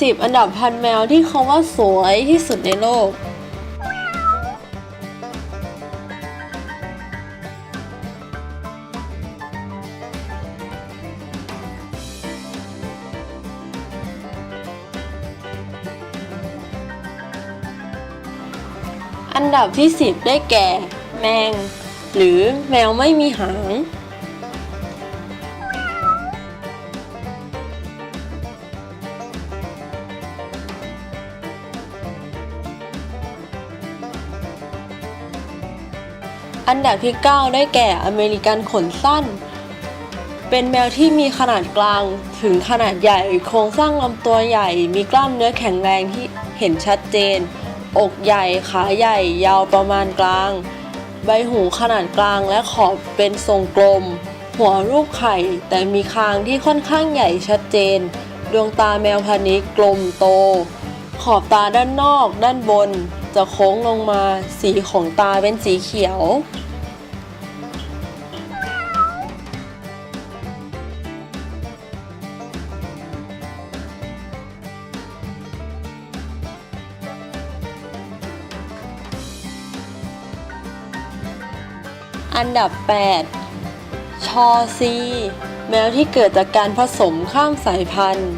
10 อันดับพันแมวที่เขาว่าสวยที่สุดในโลก อันดับที่ 10 ได้แก่ แมง หรือแมวไม่มีหาง อันดับที่ 9 ได้แก่อเมริกันขนสั้น เป็นแมวที่มีขนาดกลางถึงขนาดใหญ่ โครงสร้างลำตัวใหญ่ มีกล้ามเนื้อแข็งแรงที่เห็นชัดเจน อกใหญ่ ขาใหญ่ ยาวประมาณกลาง ใบหูขนาดกลางและขอบเป็นทรงกลม หัวรูปไข่ แต่มีคางที่ค่อนข้างใหญ่ชัดเจน ดวงตาแมวพันธุ์นี้กลมโต ขอบตาด้านนอก ด้านบน จะโค้งลงมา สีของตาเป็นสีเขียว อันดับ 8 ชอซี แมวที่เกิดจากการผสมข้ามสายพันธุ์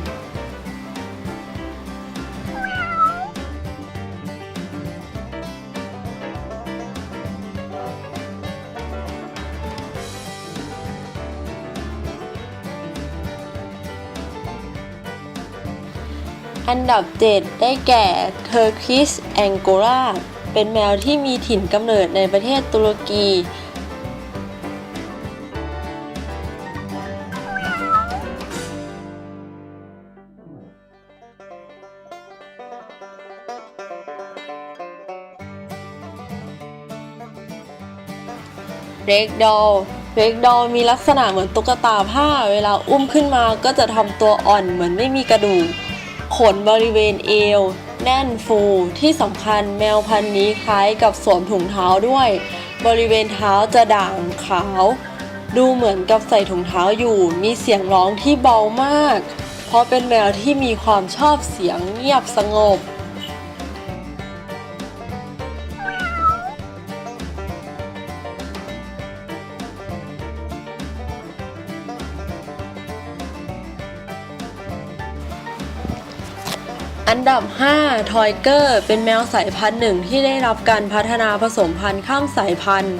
อันดับ 7 ได้แก่ Turkish Angora เป็นแมวที่มีถิ่นกำเนิดในประเทศตุรกี เรกดอลเรกดอลมีลักษณะเหมือนตุ๊กตาผ้า เวลาอุ้มขึ้นมาก็จะทำตัวอ่อนเหมือนไม่มีกระดูก ขนบริเวณเอว แน่นฟูที่สำคัญแมวพันธุ์นี้คล้ายกับสวมถุงเท้าด้วย บริเวณเท้าจะด่างขาว ดูเหมือนกับใส่ถุงเท้าอยู่ มีเสียงร้องที่เบามาก เพราะเป็นแมวที่มีความชอบเสียงเงียบสงบ อันดับ 5 ทอยเกอร์ เป็นแมวสายพันธุ์หนึ่งที่ได้รับการพัฒนาผสมพันธุ์ข้ามสายพันธุ์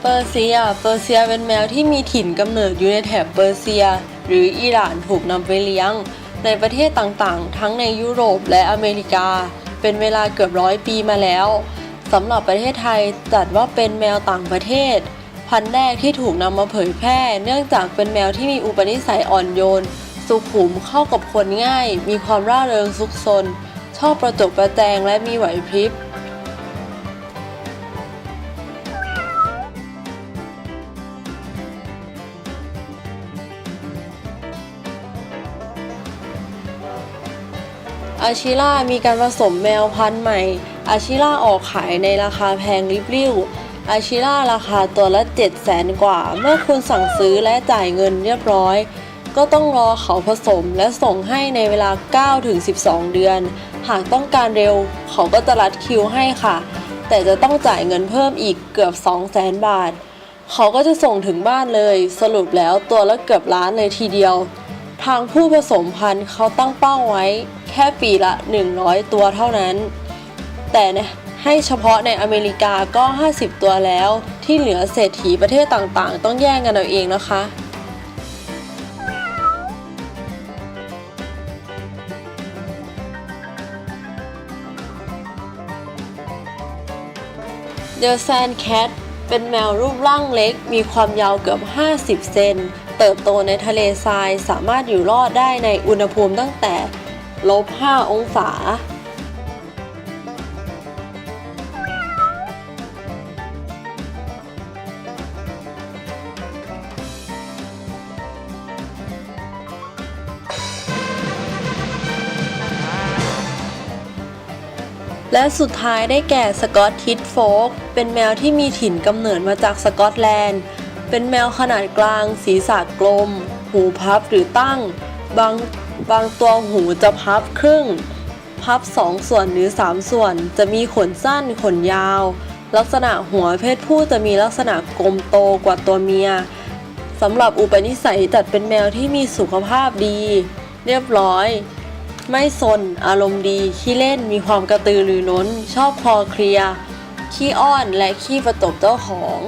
เปอร์เซีย เปอร์เซียเป็นแมวที่มีถิ่นกำเนิดอยู่ในแถบเปอร์เซีย หรืออิหร่านถูกนำไปเลี้ยง ในประเทศต่างๆ ทั้งในยุโรปและอเมริกา เป็นเวลาเกือบร้อยปีมาแล้วสำหรับประเทศไทยจัดว่าเป็นแมวต่างประเทศ พันธุ์แรกที่ถูกนำมาเผยแพร่ เนื่องจากเป็นแมวที่มีอุปนิสัยอ่อนโยน สุขุมเข้ากับคนง่าย มีความร่าเริงซุกซน ชอบประจบประแจงและมีไหวพริบ อาชิล่ามีการผสมแมวพันธุ์ใหม่ อาชิล่าออกขายในราคาแพงริบลิ่วอาชิล่าราคาตัวละ 7 0 0แสนกว่า เมื่อคุณสั่งซื้อและจ่ายเงินเรียบร้อย ก็ต้องรอเขาผสมและส่งให้ในเวลา 9-12 เดือน หากต้องการเร็ว เขาก็จะรัดคิวให้ค่ะ แต่จะต้องจ่ายเงินเพิ่มอีกเกือบ 2 0 0แสนบาท เขาก็จะส่งถึงบ้านเลย สรุปแล้วตัวละเกือบล้านเลยทีเดียว ทางผู้ผสมพันธุ์เขาตั้งเป้าไว้ ค่ปีละ 100 ตัวเท่านั้น แต่เนี่ยให้เฉพาะในอเมริกาก็ 50 ตัวแล้ว ที่เหลือเศรษฐีประเทศต่างๆ ต้องแย่งกันเอาเองนะคะ The Sand Cat เป็นแมวรูปร่างเล็ก มีความยาวเกือบ 50 เซน เติบโตในทะเลทราย สามารถอยู่รอดได้ในอุณหภูมิตั้งแต่ ลบ 5 องศา และสุดท้ายได้แก่สกอตทิดโฟก เป็นแมวที่มีถิ่นกำเนิดมาจากสกอตแลนด์ เป็นแมวขนาดกลางศีรษะกลม หูพับหรือตั้ง บาง บางตัวหูจะพับครึ่ง พับสองส่วนหรือสามส่วน จะมีขนสั้นขนยาว ลักษณะหัวเพศผู้จะมีลักษณะกลมโตกว่าตัวเมียสำหรับอุปนิสัยจัดเป็นแมวที่มีสุขภาพดี เรียบร้อย ไม่สน อารมณ์ดีขี้เล่นมีความกระตือรือร้น ชอบคลอเคลียร์ขี้อ้อนและขี้ประตบเจ้าของ